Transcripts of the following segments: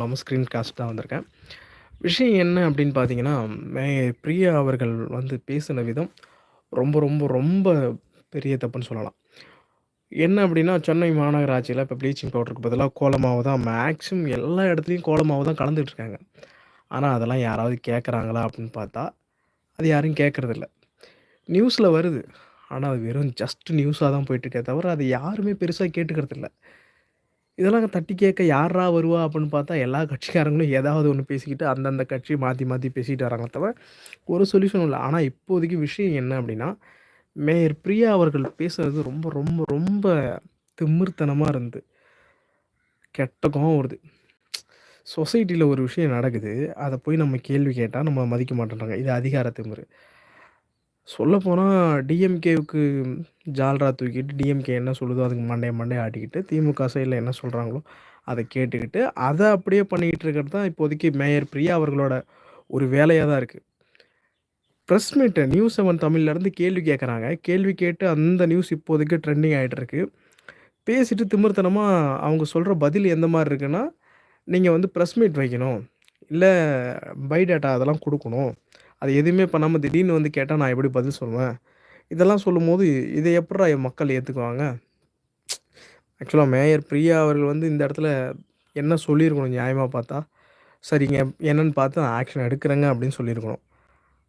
நம்ம screen cast தான் வந்திருக்கேன். விஷயம் என்ன அப்படின்னு பார்த்தீங்கன்னா, மே பிரியா அவர்கள் வந்து பேசின விதம் ரொம்ப, ரொம்ப, ரொம்ப பெரிய தப்புன்னு சொல்லலாம். என்ன அப்படின்னா, சென்னை மாநகராட்சியில் இப்போ ப்ளீச்சிங் பவுடருக்கு பதிலாக கோலமாவை தான் மேக்ஸிமம் எல்லா இடத்துலையும் கோலமாவை தான் கலந்துட்டுருக்காங்க இருக்காங்க. அதெல்லாம் யாராவது கேட்குறாங்களா அப்படின்னு பார்த்தா, அது யாரும் கேட்கறதில்ல. நியூஸில் வருது. ஆனால் அது வெறும் ஜஸ்ட் நியூஸாக தான் போயிட்டுருக்கே தவிர, அது யாருமே பெருசாக கேட்டுக்கிறதில்ல. இதெல்லாம் தட்டி கேட்க யாரா வருவா அப்படின்னு பார்த்தா, எல்லா கட்சிக்காரங்களும் ஏதாவது ஒன்று பேசிக்கிட்டு, அந்தந்த கட்சி மாற்றி மாற்றி பேசிட்டு வராங்க தவிர, ஒரு சொல்யூஷனும் இல்லை ஆனால் இப்போதைக்கு விஷயம் என்ன அப்படின்னா, மேயர் பிரியா அவர்கள் பேசுகிறது ரொம்ப, ரொம்ப, ரொம்ப திமிர்த்தனமாக இருந்தது. கெட்ட கோவம் வருது. சொசைட்டியில் ஒரு விஷயம் நடக்குது. அதை போய் நம்ம கேள்வி கேட்டால் நம்ம மதிக்க மாட்டேன்றாங்க. இது அதிகார திமிரு. சொல்லப்போனா டிஎம்கேவுக்கு ஜால்ரா தூக்கிட்டு டிஎம்கே என்ன சொல்லுதோ அதுக்கு மண்டைய மண்டைய ஆட்டிக்கிட்டு, திமுக சைடில் என்ன சொல்கிறாங்களோ அதை கேட்டுக்கிட்டு, அதை அப்படியே பண்ணிக்கிட்டு இருக்கிறது தான் இப்போதைக்கு மேயர் பிரியா அவர்களோட ஒரு வேலையாக தான் இருக்குது ப்ரெஸ் மீட் நியூஸ் செவன் தமிழ்லேருந்து கேள்வி கேட்குறாங்க கேள்வி கேட்டு அந்த நியூஸ் இப்போதைக்கு ட்ரெண்டிங் ஆயிட்டு இருக்கு. பேசிட்டு திமிர்த்தனமாக அவங்க சொல்கிற பதில் எந்த மாதிரி இருக்குன்னா, நீங்கள் வந்து ப்ரெஸ் மீட் வைக்கணும். இல்லை பை டேட்டா அதெல்லாம் கொடுக்கணும் அது எதுவுமே பண்ணாமல் திடீர்னு வந்து கேட்டால் நான் எப்படி பதில் சொல்லுவேன்? இதெல்லாம் சொல்லும்போது, இதை எப்படா மக்கள் ஏற்றுக்குவாங்க ஆக்சுவலாக மேயர் பிரியா அவர்கள் வந்து இந்த இடத்துல என்ன சொல்லியிருக்கணும் நியாயமாக பார்த்தா, சரிங்க என்னன்னு பார்த்து நான் ஆக்ஷன் எடுக்கிறேங்க அப்படின்னு சொல்லியிருக்கணும்.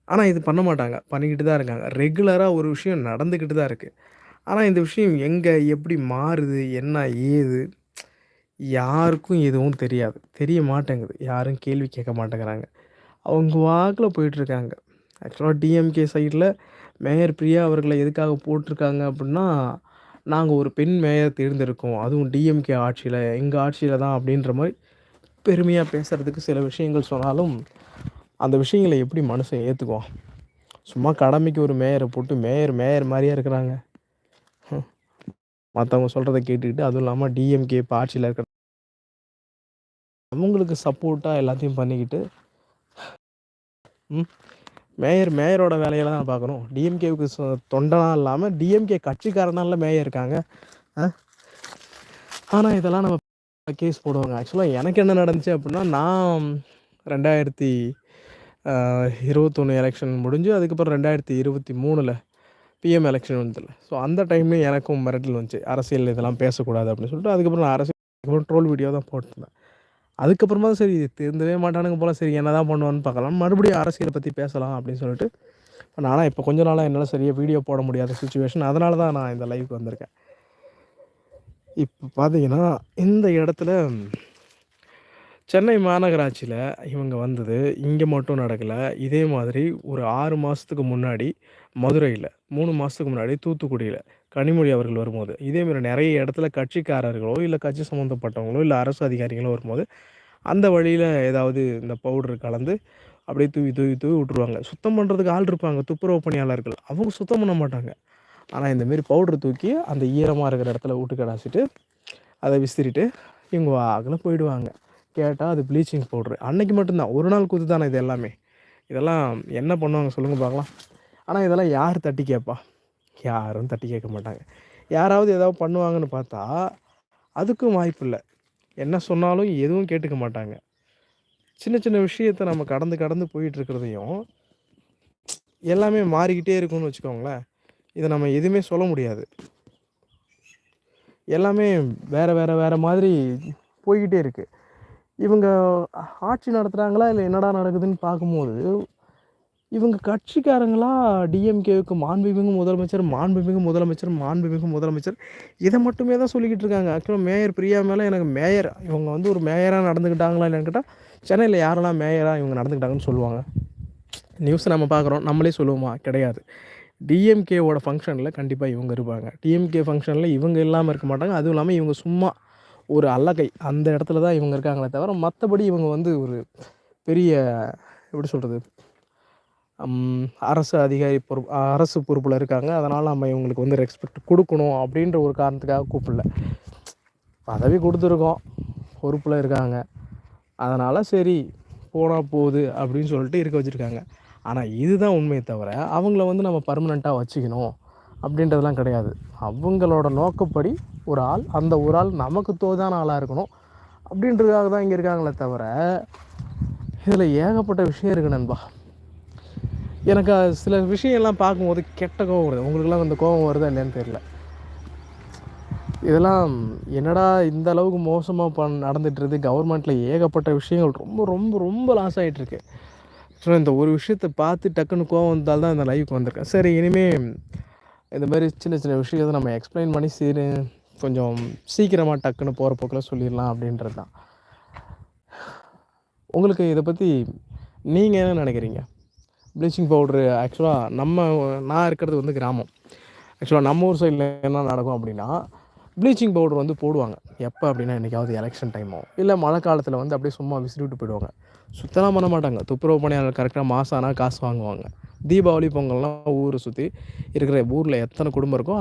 ஆனால் இது பண்ண மாட்டாங்க. பண்ணிக்கிட்டு தான் இருக்காங்க. ரெகுலராக ஒரு விஷயம் நடந்துக்கிட்டு தான் இருக்குது ஆனால் இந்த விஷயம் எங்கே எப்படி மாறுது, என்ன ஏது யாருக்கும் எதுவும் தெரியாது. தெரிய மாட்டேங்குது. யாரும் கேள்வி கேட்க மாட்டேங்கிறாங்க. அவங்க வாக்கில் போயிட்டுருக்காங்க. ஆக்சுவலாக டிஎம்கே சைடில் மேயர் பிரியா அவர்களை எதுக்காக போட்டிருக்காங்க அப்படின்னா, நாங்கள் ஒரு பெண் மேயர் தேர்ந்தெடுக்கோம். அதுவும் டிஎம்கே ஆட்சியில் எங்கள் ஆட்சியில் தான் அப்படின்ற மாதிரி பெருமையாக பேசுகிறதுக்கு சில விஷயங்கள் சொன்னாலும், அந்த விஷயங்கள எப்படி மனுஷன் ஏத்துக்குவான்? சும்மா கடமைக்கு ஒரு மேயரை போட்டு மேயர் மேயர் மாதிரியே இருக்கிறாங்க. மற்றவங்க சொல்கிறத கேட்டுக்கிட்டு, அதுவும் இல்லாமல் டிஎம்கே இப்போ ஆட்சியில் இருக்கிற அவங்களுக்கு சப்போர்ட்டாக எல்லாத்தையும் பண்ணிக்கிட்டு மேயர் மேயரோட வேலையில தான் பார்க்கணும். டிஎம்கேவுக்கு சொ தொண்டனா இல்லாமல் டிஎம்கே கட்சிக்காரனால மேயர் இருக்காங்க. ஆனால் இதெல்லாம் நம்ம கேஸ் போடுவாங்க. ஆக்சுவலாக எனக்கு என்ன நடந்துச்சு அப்படின்னா, நான் ரெண்டாயிரத்தி இருபத்தொன்று எலெக்ஷன் முடிஞ்சு, அதுக்கப்புறம் 2023ல பிஎம் எலெக்ஷன் வந்ததுல்ல. ஸோ அந்த டைம்லேயும் எனக்கும் மிரட்டல் வந்துச்சு. அரசியல் இதெல்லாம் பேசக்கூடாது அப்படின்னு சொல்லிட்டு, அதுக்கப்புறம் நான் அரசியல் ட்ரோல் வீடியோ தான் போட்டிருந்தேன். அதுக்கப்புறமா தான் சரி திருந்தவே மாட்டானுங்க போல, சரி என்ன தான் பண்ணுவான்னு பார்க்கலாம். மறுபடியும் அரசியலை பற்றி பேசலாம் அப்படின்னு சொல்லிட்டு, இப்போ நானா இப்போ கொஞ்ச நாளாக என்னால் சரியாக வீடியோ போட முடியாத சுச்சுவேஷன் அதனால தான் நான் இந்த லைவுக்கு வந்திருக்கேன். இப்போ பார்த்தீங்கன்னா, இந்த இடத்துல சென்னை மாநகராட்சியில் இவங்க வந்தது, இங்கே மட்டும் நடக்கல. இதே மாதிரி ஒரு ஆறு மாதத்துக்கு முன்னாடி மதுரையில் மூணு மாதத்துக்கு முன்னாடி தூத்துக்குடியில் கனிமொழி அவர்கள் வரும்போது, இதே நிறைய இடத்துல கட்சிக்காரர்களோ, இல்லை கட்சி சம்மந்தப்பட்டவங்களோ, இல்லை அரசு அதிகாரிகளோ வரும்போது, அந்த வழியில் ஏதாவது இந்த பவுடர் கலந்து அப்படியே தூவி, தூவி, தூவி விட்டுருவாங்க. சுத்தம் பண்ணுறதுக்கு ஆள் இருப்பாங்க. துப்புரவு பணியாளர்கள். அவங்க சுத்தம் பண்ண மாட்டாங்க. ஆனால் இந்த மாரி பவுடர் தூக்கி அந்த ஈரமாக இருக்கிற இடத்துல விட்டு கடாசிட்டு, அதை விசிறிட்டு இவங்க வாக்கில் போயிடுவாங்க. கேட்டால் அது ப்ளீச்சிங் பவுடர். அன்னைக்கு மட்டும் தான். ஒரு நாள் கூத்து தானே இது எல்லாமே. இதெல்லாம் என்ன பண்ணுவாங்க சொல்லுங்கள் பார்க்கலாம்? ஆனால் இதெல்லாம் யார் தட்டி கேட்பா? யாரும் தட்டி கேட்க மாட்டாங்க. யாராவது ஏதாவது பண்ணுவாங்கன்னு பார்த்தா, அதுக்கும் வாய்ப்பு இல்லை என்ன சொன்னாலும் எதுவும் கேட்டுக்க மாட்டாங்க. சின்ன சின்ன விஷயத்த நம்ம கடந்து கடந்து போயிட்டுருக்கிறதையும் எல்லாமே மாறிக்கிட்டே இருக்கும்னு வச்சுக்கோங்களேன். இதை நம்ம எதுவுமே சொல்ல முடியாது. எல்லாமே வேறு வேறு வேறு மாதிரி போய்கிட்டே இருக்குது இவங்க ஆட்சி நடத்துகிறாங்களா இல்லை என்னடா நடக்குதுன்னு பார்க்கும்போது, இவங்க கட்சிக்காரங்களா டிஎம்கேவுக்கு மாண்புமிகு முதலமைச்சர், மாண்புமிகு முதலமைச்சர், மாண்புமிகு முதலமைச்சர் இதை மட்டுமே தான் சொல்லிக்கிட்டு இருக்காங்க. ஆக்சுவலாக மேயர் பிரியா மேலே எனக்கு மேயர் இவங்க வந்து ஒரு மேயராக நடந்துக்கிட்டாங்களா இல்லைன்னு கேட்டால் சென்னையில் யாரெல்லாம் மேயராக இவங்க நடந்துக்கிட்டாங்கன்னு சொல்லுவாங்க? நியூஸ் நம்ம பார்க்குறோம். நம்மளே சொல்லுவோமா? கிடையாது. டிஎம்கேவோட ஃபங்க்ஷனில் கண்டிப்பாக இவங்க இருப்பாங்க. டிஎம்கே ஃபங்க்ஷனில் இவங்க இல்லாமல் இருக்க மாட்டாங்க. அதுவும் இல்லாமல் இவங்க சும்மா ஒரு அல்லகை. அந்த இடத்துல தான் இவங்க இருக்காங்களே தவிர, மற்றபடி இவங்க வந்து ஒரு பெரிய எப்படி சொல்கிறது அரசு அதிகாரி பொறுப்பு அரசு பொறுப்பில் இருக்காங்க. அதனால் நம்ம இவங்களுக்கு வந்து ரெஸ்பெக்ட் கொடுக்கணும் அப்படின்ற ஒரு காரணத்துக்காக கூப்பிடல. பதவி கொடுத்துருக்கோம் பொறுப்பில் இருக்காங்க. அதனால் சரி போனால் போது அப்படின்னு சொல்லிட்டு இருக்க வச்சுருக்காங்க ஆனால் இதுதான் உண்மையை தவிர, அவங்கள வந்து நம்ம பர்மனெண்ட்டாக வச்சுக்கணும் அப்படின்றதெல்லாம் கிடையாது. அவங்களோட நோக்கப்படி ஒரு ஆள், அந்த ஒரு ஆள் நமக்கு தோதான ஆளாக இருக்கணும். அப்படின்றதுக்காக தான் இங்கே இருக்காங்களே தவிர இதில் ஏகப்பட்ட விஷயம் இருக்குது நண்பா எனக்கு சில விஷயம்லாம் பார்க்கும்போது கெட்ட கோவம் வருது. உங்களுக்குலாம் அந்த கோவம் வருதா இல்லையான்னு தெரியல. இதெல்லாம் என்னடா இந்த அளவுக்கு மோசமாக பண் நடந்துகிட்ருது கவர்மெண்ட்டில் ஏகப்பட்ட விஷயங்கள் ரொம்ப ரொம்ப ரொம்ப லாஸ் ஆகிட்டுருக்கு ஸோ இந்த ஒரு விஷயத்தை பார்த்து டக்குன்னு கோவம் வந்தால் தான் இந்த லைவுக்கு வந்திருக்கேன். சரி இனிமேல் இந்த மாதிரி சின்ன சின்ன விஷயத்தை நம்ம எக்ஸ்பிளைன் பண்ணி சீரு கொஞ்சம் சீக்கிரமாக டக்குன்னு போகிற போக்கில் சொல்லிடலாம் அப்படின்றது தான். உங்களுக்கு இதை பற்றி நீங்கள் என்ன நினைக்கிறீங்க? ப்ளீச்சிங் பவுட்ரு ஆக்சுவலாக நம்ம நான் இருக்கிறது வந்து கிராமம். ஆக்சுவலாக நம்ம ஊர் சைடில் என்ன நடக்கும் அப்படின்னா ப்ளீச்சிங் பவுடர் வந்து போடுவாங்க. எப்போ அப்படின்னா என்றைக்காவது எலெக்ஷன் டைமோ இல்லை மழை காலத்தில் வந்து அப்படியே சும்மா விசிறி விட்டு போயிடுவாங்க. சுத்தலாம் பண்ண மாட்டாங்க. துப்புரவு பணியாளர் கரெக்டாக மாதம் ஆனால் காசு வாங்குவாங்க. தீபாவளி பொங்கல்லாம் ஊரை சுற்றி இருக்கிற ஊரில் எத்தனை குடும்பம் இருக்கோ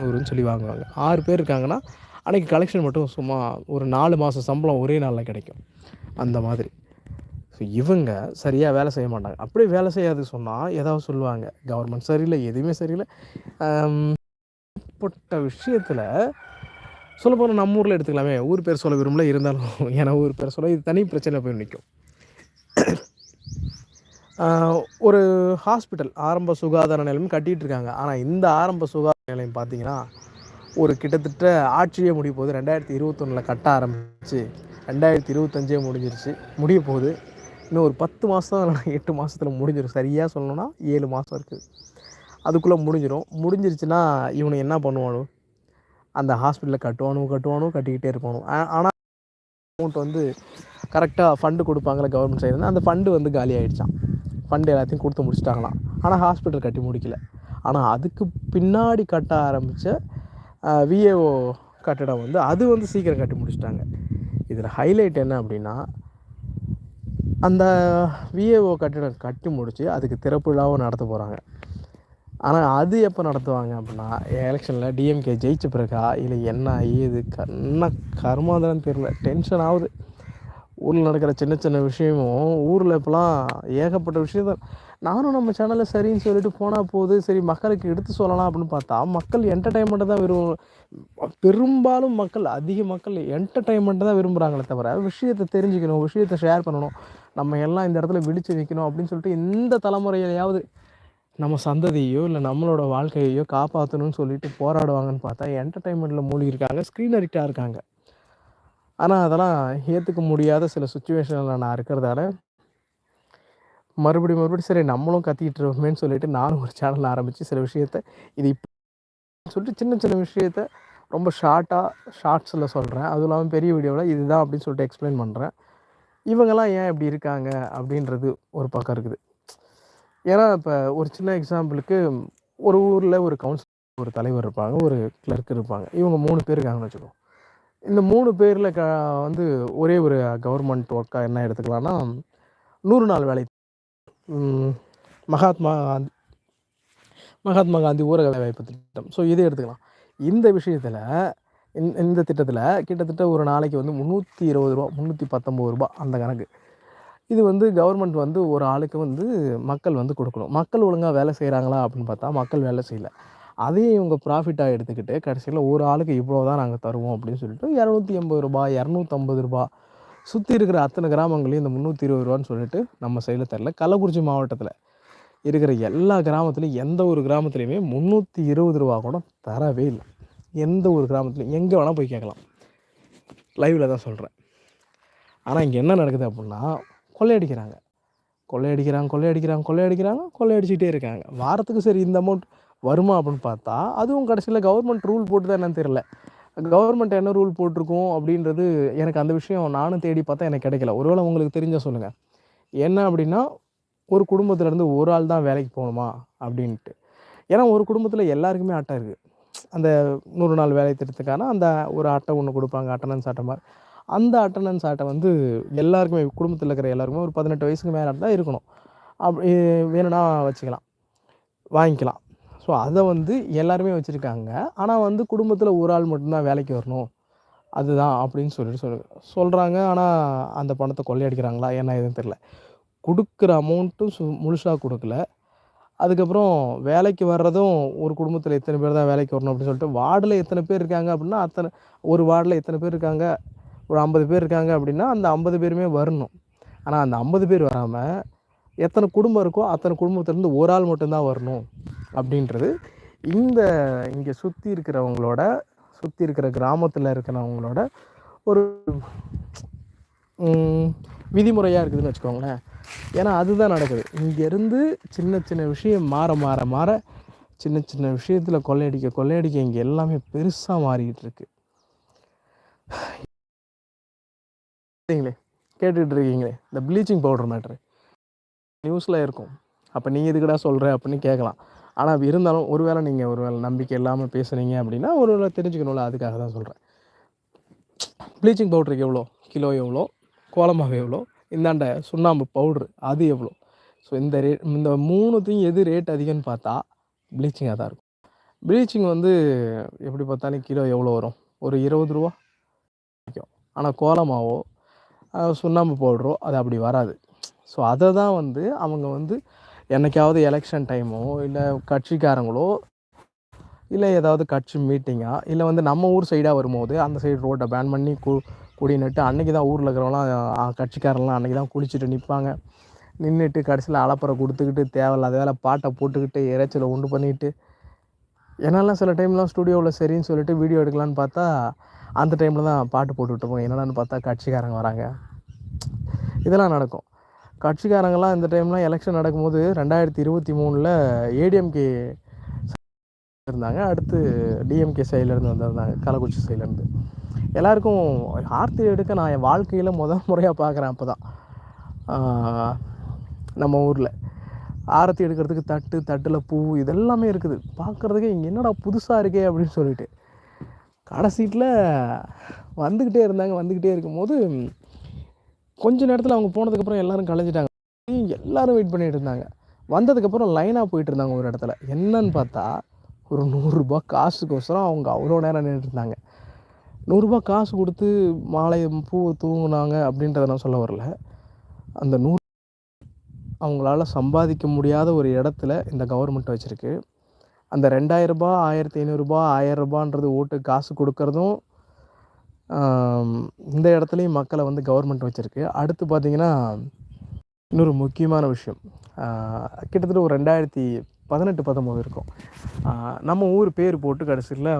ஊருன்னு சொல்லி வாங்குவாங்க. ஆறு பேர் இருக்காங்கன்னா அன்றைக்கி கலெக்ஷன் மட்டும் சும்மா ஒரு நாலு மாதம் சம்பளம் ஒரே நாளில் கிடைக்கும். அந்த மாதிரி. ஸோ இவங்க சரியாக வேலை செய்ய மாட்டாங்க. அப்படியே வேலை செய்யாது சொன்னால் ஏதாவது சொல்லுவாங்க. கவர்மெண்ட் சரியில்லை எதுவுமே சரியில்லை. ஏகப்பட்ட விஷயத்தில் சொல்ல போனால் நம்ம ஊரில் எடுத்துக்கலாமே. ஊர் பேர் சொல்ல விரும்பல இருந்தாலும் ஏன்னா ஊர் பேர் சொல்ல இது தனி பிரச்சனை போய் நிற்கும் ஒரு ஹாஸ்பிட்டல் ஆரம்ப சுகாதார நிலையம் கட்டிகிட்டு இருக்காங்க. ஆனால் இந்த ஆரம்ப சுகாதார நிலையம் பார்த்தீங்கன்னா ஒரு கிட்டத்தட்ட ஆட்சியே முடிய போகுது. ரெண்டாயிரத்தி இருபத்தொன்னில் கட்ட ஆரம்பிச்சு ரெண்டாயிரத்தி இருபத்தஞ்சே முடிஞ்சிருச்சு. முடிய போகுது. இன்னும் ஒரு பத்து மாதம் இல்லைனா எட்டு மாதத்தில் முடிஞ்சிடும் சரியாக சொல்லணுன்னா ஏழு மாதம் இருக்குது அதுக்குள்ளே முடிஞ்சிடும் முடிஞ்சிருச்சுன்னா இவனு என்ன பண்ணுவானு? அந்த ஹாஸ்பிட்டலில் கட்டுவானும் கட்டுவானும் கட்டிக்கிட்டே இருப்பானு ஆனால் அமௌண்ட் வந்து கரெக்டாக ஃபண்டு கொடுப்பாங்களே கவர்மெண்ட் சைடு அந்த ஃபண்டு வந்து காலி ஆகிடுச்சான் ஃபண்டு எல்லாத்தையும் கொடுத்து முடிச்சிட்டாங்களாம். ஆனால் ஹாஸ்பிட்டல் கட்டி முடிக்கல. ஆனால் அதுக்கு பின்னாடி கட்ட ஆரம்பித்த விஏஓ கட்டிடம் வந்து அது வந்து சீக்கிரம் கட்டி முடிச்சிட்டாங்க. இதில் ஹைலைட் என்ன அப்படின்னா அந்த விஏஓ கட்டிடம் கட்டி முடித்து அதுக்கு திறப்புழாவும் நடத்த போகிறாங்க ஆனால் அது எப்போ நடத்துவாங்க அப்படின்னா எலெக்ஷனில் டிஎம்கே ஜெயிச்ச பிறகா இல்லை என்ன ஏது கண்ண கர்மாதனம் தெரில டென்ஷன் ஆகுது. ஊரில் நடக்கிற சின்ன சின்ன விஷயமும் ஊரில் இப்போலாம் ஏகப்பட்ட விஷயம் தான் நானும் நம்ம சேனலில் சரின்னு சொல்லிட்டு போனால் போகுது சரி மக்களுக்கு எடுத்து சொல்லலாம் அப்படின்னு பார்த்தா மக்கள் என்டர்டைன்மெண்ட்டை தான் விரும்ப பெரும்பாலும் மக்கள் அதிக மக்கள் என்டர்டைன்மெண்ட்டை தான் விரும்புகிறாங்களே தவிர விஷயத்தை தெரிஞ்சுக்கணும் விஷயத்தை ஷேர் பண்ணணும். நம்ம எல்லாம் இந்த இடத்துல விழிச்சு வைக்கணும் அப்படின்னு சொல்லிட்டு இந்த தலைமுறையிலையாவது நம்ம சந்ததியோ இல்லை நம்மளோட வாழ்க்கையையோ காப்பாற்றணும்னு சொல்லிட்டு போராடுவாங்கன்னு பார்த்தா என்டர்டைன்மெண்ட்டில் மூழ்கி இருக்காங்க ஸ்க்ரீன் அடிக்டாக இருக்காங்க. ஆனால் அதெல்லாம் ஏற்றுக்க முடியாத சில சுச்சுவேஷனில் நான் இருக்கிறதால மறுபடியும் மறுபடியும் சரி நம்மளும் கத்திக்கிட்டு இருக்கோமேன்னு சொல்லிட்டு நானும் ஒரு சேனல் ஆரம்பித்து சில விஷயத்த இது இப்போ சொல்லிட்டு சின்ன சின்ன விஷயத்த ரொம்ப ஷார்ட்டாக ஷார்ட்ஸில் சொல்கிறேன் அதுவும் இல்லாமல் பெரிய வீடியோவில் இதுதான் அப்படின்னு சொல்லிட்டு எக்ஸ்பிளைன் பண்ணுறேன் இவங்கெல்லாம் ஏன் இப்படி இருக்காங்க அப்படின்றது ஒரு பக்கம் இருக்குது. ஏன்னா இப்போ ஒரு சின்ன எக்ஸாம்பிளுக்கு ஒரு ஊரில் ஒரு கவுன்சில் ஒரு தலைவர் இருப்பாங்க ஒரு கிளர்க் இருப்பாங்க. இவங்க மூணு பேர் இருக்காங்கன்னு வச்சுக்கோ. இந்த மூணு பேரில் க வந்து ஒரே ஒரு கவர்மெண்ட் ஒர்க்காக என்ன எடுத்துக்கலாம்னா நூறு நாள் வேலை மகாத்மா காந்தி மகாத்மா காந்தி ஊரக வாய்ப்பு திட்டம். ஸோ இதை எடுத்துக்கலாம். இந்த விஷயத்தில் இந்த திட்டத்தில் கிட்டத்தட்ட ஒரு நாளைக்கு வந்து முந்நூற்றி இருபது ரூபா முந்நூற்றி பத்தொம்பது ரூபா அந்த கணக்கு. இது வந்து கவர்மெண்ட் வந்து ஒரு ஆளுக்கு வந்து மக்கள் வந்து கொடுக்கணும். மக்கள் ஒழுங்காக வேலை செய்கிறாங்களா அப்படின்னு பார்த்தா மக்கள் வேலை செய்யலை. அதையும் இவங்க ப்ராஃபிட்டாக எடுத்துக்கிட்டு கடைசியில் ஒரு ஆளுக்கு இவ்வளோ தான் நாங்கள் தருவோம் அப்படின்னு சொல்லிட்டு இரநூத்தி எண்பது ரூபா இரநூத்தம்பது ரூபா சுற்றி இருக்கிற அத்தனை கிராமங்களையும் இந்த முந்நூற்றி இருபது ரூபான்னு சொல்லிட்டு நம்ம சைடில் தரல. கள்ளக்குறிச்சி மாவட்டத்தில் இருக்கிற எல்லா கிராமத்துலையும் எந்த ஒரு கிராமத்துலேயுமே முந்நூற்றி இருபது ரூபா கூட தரவே இல்லை. எந்த ஒரு கிராமத்துலையும் எங்கே வேணால் போய் கேட்கலாம். லைவில் தான் சொல்கிறேன் ஆனால் இங்கே என்ன நடக்குது அப்படின்னா கொள்ளையடிக்கிறாங்க கொள்ளையடிக்கிறாங்க கொள்ளையடிக்கிறாங்க கொள்ளையடிக்கிறாங்க கொள்ளையடிச்சிக்கிட்டே இருக்காங்க. வாரத்துக்கு சரி இந்த அமௌண்ட் வருமா அப்படின்னு பார்த்தா அதுவும் கடைசியில் கவர்மெண்ட் ரூல் போட்டு தான் என்னன்னு தெரியல. கவர்மெண்ட் என்ன ரூல் போட்டிருக்கோம் அப்படின்றது எனக்கு அந்த விஷயம் நானும் தேடி பார்த்தா எனக்கு கிடைக்கல. ஒருவேளை உங்களுக்கு தெரிஞ்சால் சொல்லுங்கள் என்ன அப்படின்னா ஒரு குடும்பத்துலேருந்து ஒரு ஆள் தான் வேலைக்கு போகணுமா அப்படின்ட்டு. ஏன்னா ஒரு குடும்பத்தில் எல்லாருக்குமே ஆட்டம் இருக்குது அந்த நூறு நாள் வேலை திட்டத்துக்கான அந்த ஒரு அட்டை ஒன்று கொடுப்பாங்க அட்டனன்ஸ் அட்டை மாதிரி. அந்த அட்டண்டன்ஸ் அட்டை வந்து எல்லாருக்குமே குடும்பத்தில் இருக்கிற எல்லாருக்குமே ஒரு பதினெட்டு வயசுக்கு மேலே தான் இருக்கணும். அப்படி வேணும்னா வச்சுக்கலாம். வாங்கிக்கலாம். ஸோ அதை வந்து எல்லாருமே வச்சுருக்காங்க. ஆனால் வந்து குடும்பத்தில் ஒரு ஆள் மட்டும்தான் வேலைக்கு வரணும். அதுதான் அப்படின்னு சொல்லிட்டு சொல் சொல்கிறாங்க ஆனால் அந்த பணத்தை கொள்ளையடிக்கிறாங்களா? என்ன எதுவும் தெரில கொடுக்குற அமௌண்ட்டும் சு முழுசாக கொடுக்கல. அதுக்கப்புறம் வேலைக்கு வர்றதும் ஒரு குடும்பத்தில் எத்தனை பேர் தான் வேலைக்கு வரணும் அப்படின்னு சொல்லிட்டு வார்டில் எத்தனை பேர் இருக்காங்க அப்படின்னா அத்தனை ஒரு வார்டில் எத்தனை பேர் இருக்காங்க ஒரு ஐம்பது பேர் இருக்காங்க அப்படின்னா அந்த ஐம்பது பேருமே வரணும். ஆனால் அந்த ஐம்பது பேர் வராமல் எத்தனை குடும்பம் இருக்கோ அத்தனை குடும்பத்துலேருந்து ஒரு ஆள் மட்டும்தான் வரணும் அப்படின்றது இந்த இங்கே சுற்றி இருக்கிறவங்களோட சுற்றி இருக்கிற கிராமத்தில் இருக்கிறவங்களோட ஒரு விதிமுறையாக இருக்குதுன்னு வச்சுக்கோங்களேன். ஏன்னா அதுதான் நடக்குது. இங்கேருந்து சின்ன சின்ன விஷயம் மாற மாற மாற சின்ன சின்ன விஷயத்தில் கொள்ளையடிக்க கொள்ளையடிக்க இங்கே எல்லாமே பெருசாக மாறிக்கிட்டு இருக்கு. சரிங்களே கேட்டுக்கிட்டு இருக்கீங்களே? இந்த ப்ளீச்சிங் பவுடர் மேட்ரு நியூஸில் இருக்கும். அப்போ நீ எதுக்கடா சொல்கிற அப்படின்னு கேட்கலாம். ஆனால் இருந்தாலும் ஒருவேளை நீங்கள் ஒரு வேளை நம்பிக்கை இல்லாமல் பேசுனீங்க அப்படின்னா ஒரு வேளை தெரிஞ்சுக்கணும்ல அதுக்காக தான் சொல்கிறேன் ப்ளீச்சிங் பவுடருக்கு எவ்வளோ? கிலோ எவ்வளோ? கோலமாவு எவ்வளோ? இந்தாண்ட சுண்ணாம்பு பவுட்ரு அது எவ்வளோ? ஸோ இந்த ரேட் இந்த மூணுத்தையும் எது ரேட் அதிகம்னு பார்த்தா ப்ளீச்சிங்காக தான் இருக்கும். ப்ளீச்சிங் வந்து எப்படி பார்த்தாலும் கிலோ எவ்வளோ வரும்? ஒரு இருபது ரூபா விற்கும். ஆனால் கோலமாவோ சுண்ணாம்பு பவுட்ரோ அது அப்படி வராது. ஸோ அதை தான் வந்து அவங்க வந்து என்னைக்காவது எலெக்ஷன் டைமோ இல்லை கட்சிக்காரங்களோ இல்லை ஏதாவது கட்சி மீட்டிங்கா இல்லை வந்து நம்ம ஊர் சைடாக வரும்போது அந்த சைடு ரோட்டை பேன் பண்ணி கு குடி நட்டு அன்றைக்கி தான் ஊரில் இருக்கிறவங்களாம் கட்சிக்காரங்களாம் அன்றைக்கி தான் குளிச்சுட்டு நிற்பாங்க நின்றுட்டு கடைசியில் அலப்பறை கொடுத்துக்கிட்டு தேவையில்லாத வேலை பாட்டை போட்டுக்கிட்டு இறைச்சலை உண்டு பண்ணிக்கிட்டு என்னெல்லாம் சில டைம்லாம் ஸ்டூடியோவில் சரின்னு சொல்லிட்டு வீடியோ எடுக்கலான்னு பார்த்தா அந்த டைமில் தான் பாட்டு போட்டுக்கிட்டு போவோம் என்னென்னு பார்த்தா கட்சிக்காரங்க வராங்க. இதெல்லாம் நடக்கும். கட்சிக்காரங்கெல்லாம் இந்த டைம்லாம் எலெக்ஷன் நடக்கும்போது ரெண்டாயிரத்தி இருபத்தி மூணில் ஏடிஎம்கே இருந்தாங்க. அடுத்து டிஎம்கே சைட்லேருந்து வந்திருந்தாங்க. கள்ளக்குறிச்சி சைட்லேருந்து எல்லாருக்கும் ஆர்த்தி எடுக்க நான் என் வாழ்க்கையில் முதல் முறையாக பார்க்குறேன் அப்போ தான் நம்ம ஊரில். ஆரத்தி எடுக்கிறதுக்கு தட்டு தட்டில் பூ இதெல்லாமே இருக்குது. பார்க்குறதுக்கே இங்கே என்னடா புதுசாக இருக்கே அப்படின்னு சொல்லிட்டு. கடைசீட்டில் வந்துக்கிட்டே இருந்தாங்க. வந்துக்கிட்டே இருக்கும்போது கொஞ்ச நேரத்தில் அவங்க போனதுக்கப்புறம் எல்லோரும் கலைஞ்சிட்டாங்க. எல்லோரும் வெயிட் பண்ணிகிட்டு இருந்தாங்க. வந்ததுக்கப்புறம் லைனாக போயிட்டு இருந்தாங்க ஒரு இடத்துல. என்னன்னு பார்த்தா ஒரு நூறுரூபா காசுக்கோசரம் அவங்க அவ்வளோ நேரம் நின்றுட்டு இருந்தாங்க. நூறுரூபா காசு கொடுத்து மாலை பூ தூங்குனாங்க அப்படின்றத நான் சொல்ல வரல. அந்த நூறு அவங்களால சம்பாதிக்க முடியாத ஒரு இடத்துல இந்த கவர்மெண்ட் வச்சுருக்கு. அந்த ரெண்டாயிரரூபா ஆயிரத்தி ஐநூறுரூபா ஆயிரரூபான்றது ஓட்டு காசு கொடுக்குறதும் இந்த இடத்துலையும் மக்களை வந்து கவர்மெண்ட் வச்சுருக்கு. அடுத்து பார்த்திங்கன்னா இன்னொரு முக்கியமான விஷயம். கிட்டத்தட்ட ஒரு ரெண்டாயிரத்தி பதினெட்டு பத்தொம்போது இருக்கும். நம்ம ஊர் பேர் போட்டு கடைசியில்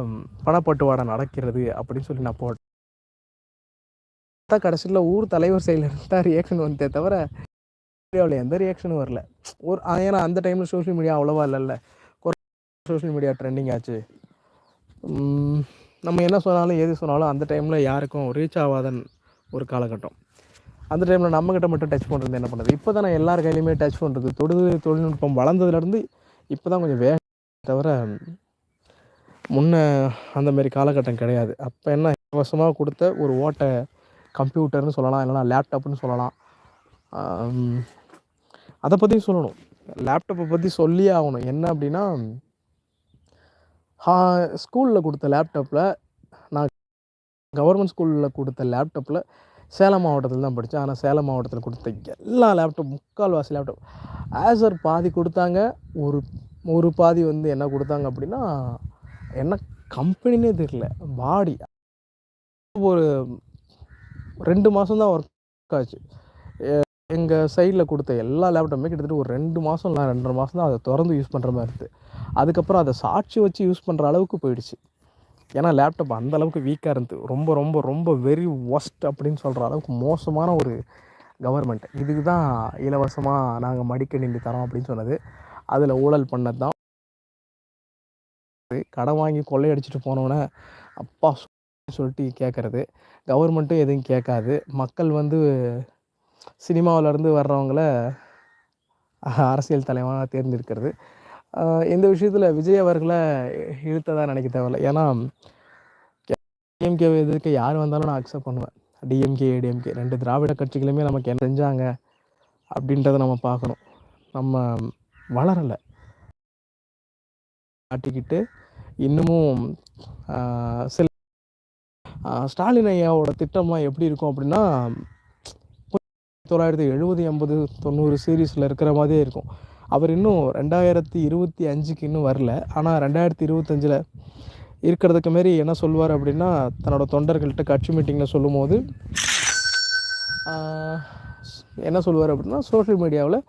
பணப்பட்டுவாடை நடக்கிறது அப்படின்னு சொல்லி நான் போட்டேன். கடைசியில் ஊர் தலைவர் சைடில் தான் ரியாக்ஷன் வந்தே தவிர மீடியாவில் எந்த ரியாக்ஷனும் வரல. ஒரு ஏன்னா அந்த டைமில் சோஷியல் மீடியா அவ்வளோவா இல்லைல்ல. சோஷியல் மீடியா ட்ரெண்டிங் ஆச்சு. நம்ம என்ன சொன்னாலும் எது சொன்னாலும் அந்த டைமில் யாருக்கும் ரீச் ஆகாத ஒரு காலகட்டம். அந்த டைமில் நம்மக்கிட்ட மட்டும் டச் பண்ணுறது என்ன பண்ணுறது இப்போ தான் நான் எல்லார் கையிலையுமே டச் பண்ணுறது தொடு தொழில்நுட்பம் வளர்ந்ததுலேருந்து இப்போ தான் கொஞ்சம் வேக தவிர முன்னே அந்தமாரி காலகட்டம் கிடையாது. அப்போ என்ன இலவசமாக கொடுத்த ஒரு ஓட்டை கம்ப்யூட்டர்னு சொல்லலாம் இல்லைனா லேப்டாப்னு சொல்லலாம். அதை பற்றியும் சொல்லணும். லேப்டாப்பை பற்றி சொல்லியே ஆகணும். என்ன அப்படின்னா ஸ்கூலில் கொடுத்த லேப்டாப்பில் நான் கவர்மெண்ட் ஸ்கூலில் கொடுத்த லேப்டாப்பில் சேலம் மாவட்டத்தில் தான் படித்தேன் ஆனால் சேலம் மாவட்டத்தில் கொடுத்த எல்லா லேப்டாப் முக்கால்வாசி லேப்டாப் ஆசர் பாதி கொடுத்தாங்க. ஒரு ஒரு பாதி வந்து என்ன கொடுத்தாங்க அப்படின்னா என்ன கம்பெனினே தெரியல. பாடி ஒரு ரெண்டு மாதம் தான் ஒர்க் ஆச்சு. எங்கள் சைடில் கொடுத்த எல்லா லேப்டாப்புமே கிட்டத்தட்ட ஒரு ரெண்டு மாதம் இல்லை ரெண்டரை மாதம் தான் அதை திறந்து யூஸ் பண்ணுற மாதிரி இருக்குது அதுக்கப்புறம் அதை சாட்சி வச்சு யூஸ் பண்ணுற அளவுக்கு போயிடுச்சு. ஏன்னா லேப்டாப் அந்த அளவுக்கு வீக்காக இருந்தது. ரொம்ப ரொம்ப ரொம்ப வெரி ஒஸ்ட் அப்படின்னு சொல்கிற அளவுக்கு மோசமான ஒரு கவர்மெண்ட் இதுக்கு தான் இலவசமாக நாங்கள் மடிக்கணினி தரோம் அப்படின்னு சொன்னது. அதில் ஊழல் பண்ணது தான் கடன் வாங்கி கொள்ளையடிச்சிட்டு போனோன்னே அப்பா சொல்லிட்டு கேட்குறது கவர்மெண்ட்டும் எதுவும் கேட்காது மக்கள் வந்து சினிமாவிலேருந்து வர்றவங்கள அரசியல் தலைவனாக தேர்ந்தெடுக்கிறது. இந்த விஷயத்தில் விஜய் அவர்களை இழுத்ததாக நினைக்க தேவையில்லை. ஏன்னா டிஎம்கே எதிர்க்க யார் வந்தாலும் நான் அக்செப்ட் பண்ணுவேன். டிஎம்கே ஏடிஎம்கே ரெண்டு திராவிட கட்சிகளுமே நமக்கு என்ன செஞ்சாங்க அப்படின்றத நம்ம பார்க்கணும். நம்ம வளரலை. காட்டிக்கிட்டு இன்னமும் சில ஸ்டாலின் ஐயாவோட திட்டமாக எப்படி இருக்கும் அப்படின்னா தொள்ளாயிரத்தி எழுபது எண்பது தொண்ணூறு சீரீஸில் இருக்கிற மாதிரியே இருக்கும். அவர் இன்னும் ரெண்டாயிரத்தி இருபத்தி அஞ்சுக்கு இன்னும் வரல. ஆனால் ரெண்டாயிரத்தி இருபத்தஞ்சில் இருக்கிறதுக்கு மாரி என்ன சொல்லுவார் அப்படின்னா தன்னோட தொண்டர்கள்ட்ட கட்சி மீட்டிங்கில் சொல்லும்போது என்ன சொல்லுவார் அப்படின்னா சோஷியல் மீடியாவில்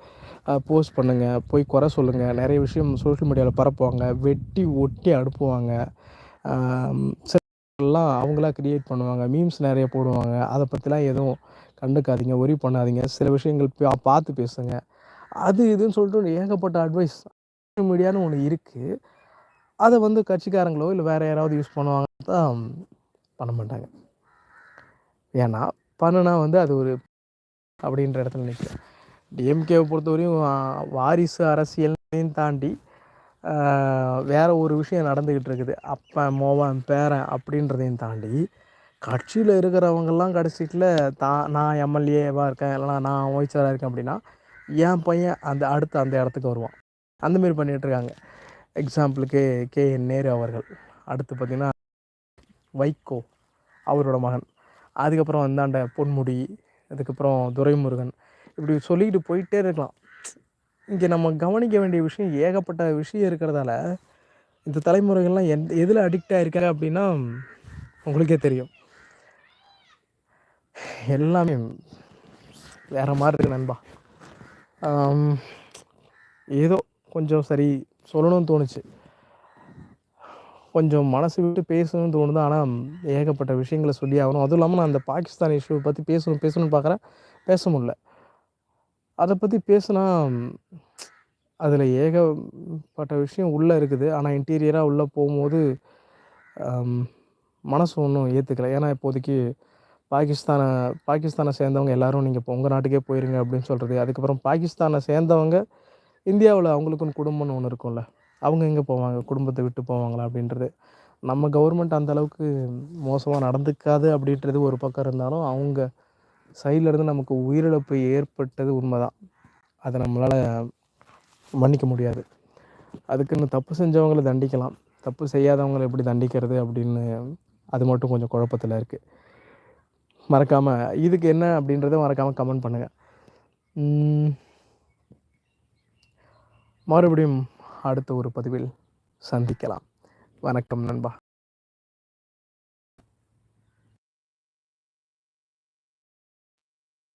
போஸ்ட் பண்ணுங்கள் போய் குறை சொல்லுங்கள் நிறைய விஷயம் சோஷியல் மீடியாவில் பரப்புவாங்க வெட்டி ஒட்டி அனுப்புவாங்க எல்லாம் அவங்களா க்ரியேட் பண்ணுவாங்க மீம்ஸ் நிறைய போடுவாங்க அதை பற்றிலாம் எதுவும் கண்டுக்காதீங்க ஒரி பண்ணாதீங்க சில விஷயங்கள் பார்த்து பேசுங்க. அது இதுன்னு சொல்லிட்டு ஏகப்பட்ட அட்வைஸ் சோஷியல் மீடியான்னு ஒன்று இருக்குது அதை வந்து கட்சிக்காரங்களோ இல்லை வேறு யாராவது யூஸ் பண்ணுவாங்க தான் பண்ண மாட்டாங்க. ஏன்னா பண்ணுனா வந்து அது ஒரு அப்படின்ற இடத்துல நிற்கும் டிஎம்கேவை பொறுத்தவரையும் வாரிசு அரசியலையும் தாண்டி வேறு ஒரு விஷயம் நடந்துக்கிட்டு இருக்குது. அப்பன் மோவன் பேரன் அப்படின்றதையும் தாண்டி கட்சியில் இருக்கிறவங்கெல்லாம் கடைசியில் தான் நான் எம்எல்ஏவாக இருக்கேன் இல்லைனா நான் அமைச்சராக இருக்கேன் அப்படின்னா என் பையன் அந்த அடுத்து அந்த இடத்துக்கு வருவான். அந்தமாரி பண்ணிகிட்ருக்காங்க எக்ஸாம்பிளுக்கு கே என் நேரு அவர்கள். அடுத்து பார்த்திங்கன்னா வைகோ அவரோட மகன். அதுக்கப்புறம் வந்தாண்ட பொன்முடி அதுக்கப்புறம் துரைமுருகன். இப்படி சொல்லிக்கிட்டு போயிட்டே இருக்கலாம். இங்கே நம்ம கவனிக்க வேண்டிய விஷயம் ஏகப்பட்ட விஷயம் இருக்கிறதால இந்த தலைமுறைகள்லாம் எந் எதில் அடிக்ட் ஆகிருக்காங்க அப்படின்னா உங்களுக்கே தெரியும். எல்லாமே வேறு மாதிரி இருக்கு நண்பா. ஏதோ கொஞ்சம் சரி சொல்லணும்னு தோணுச்சு. கொஞ்சம் மனசு விட்டு பேசணும்னு தோணுது. ஆனால் ஏகப்பட்ட விஷயங்களை சொல்லி ஆகணும். அதுவும் இல்லாமல் நான் அந்த பாகிஸ்தான் இஷ்யூவை பற்றி பேசணும் பேசணும்னு பார்க்குறேன் பேச முடில அதை பற்றி பேசுனா அதில் ஏகப்பட்ட விஷயம் உள்ளே இருக்குது. ஆனால் இன்டீரியராக உள்ளே போகும்போது மனசு ஒன்றும் ஏற்றுக்கலை ஏன்னா இப்போதைக்கு பாகிஸ்தானை பாகிஸ்தானை சேர்ந்தவங்க எல்லோரும் நீங்கள் இப்போ உங்கள் நாட்டுக்கே போயிருங்க அப்படின்னு சொல்கிறது அதுக்கப்புறம் பாகிஸ்தானை சேர்ந்தவங்க இந்தியாவில் அவங்களுக்குன்னு குடும்பம்னு ஒன்று இருக்கும்ல. அவங்க எங்கே போவாங்க? குடும்பத்தை விட்டு போவாங்களா அப்படின்றது. நம்ம கவர்மெண்ட் அந்தளவுக்கு மோசமாக நடந்துக்காது அப்படின்றது ஒரு பக்கம் இருந்தாலும் அவங்க சைட்லேருந்து நமக்கு உயிரிழப்பு ஏற்பட்டது உண்மை தான் அதை நம்மளால் மன்னிக்க முடியாது. அதுக்குன்னு தப்பு செஞ்சவங்களை தண்டிக்கலாம். தப்பு செய்யாதவங்களை எப்படி தண்டிக்கிறது அப்படின்னு அது மட்டும் கொஞ்சம் குழப்பத்தில் இருக்குது மறக்காமல் இதுக்கு என்ன அப்படின்றத மறக்காமல் கமெண்ட் பண்ணுங்கள் மறுபடியும் அடுத்த ஒரு பதிவில் சந்திக்கலாம். வணக்கம் நண்பா.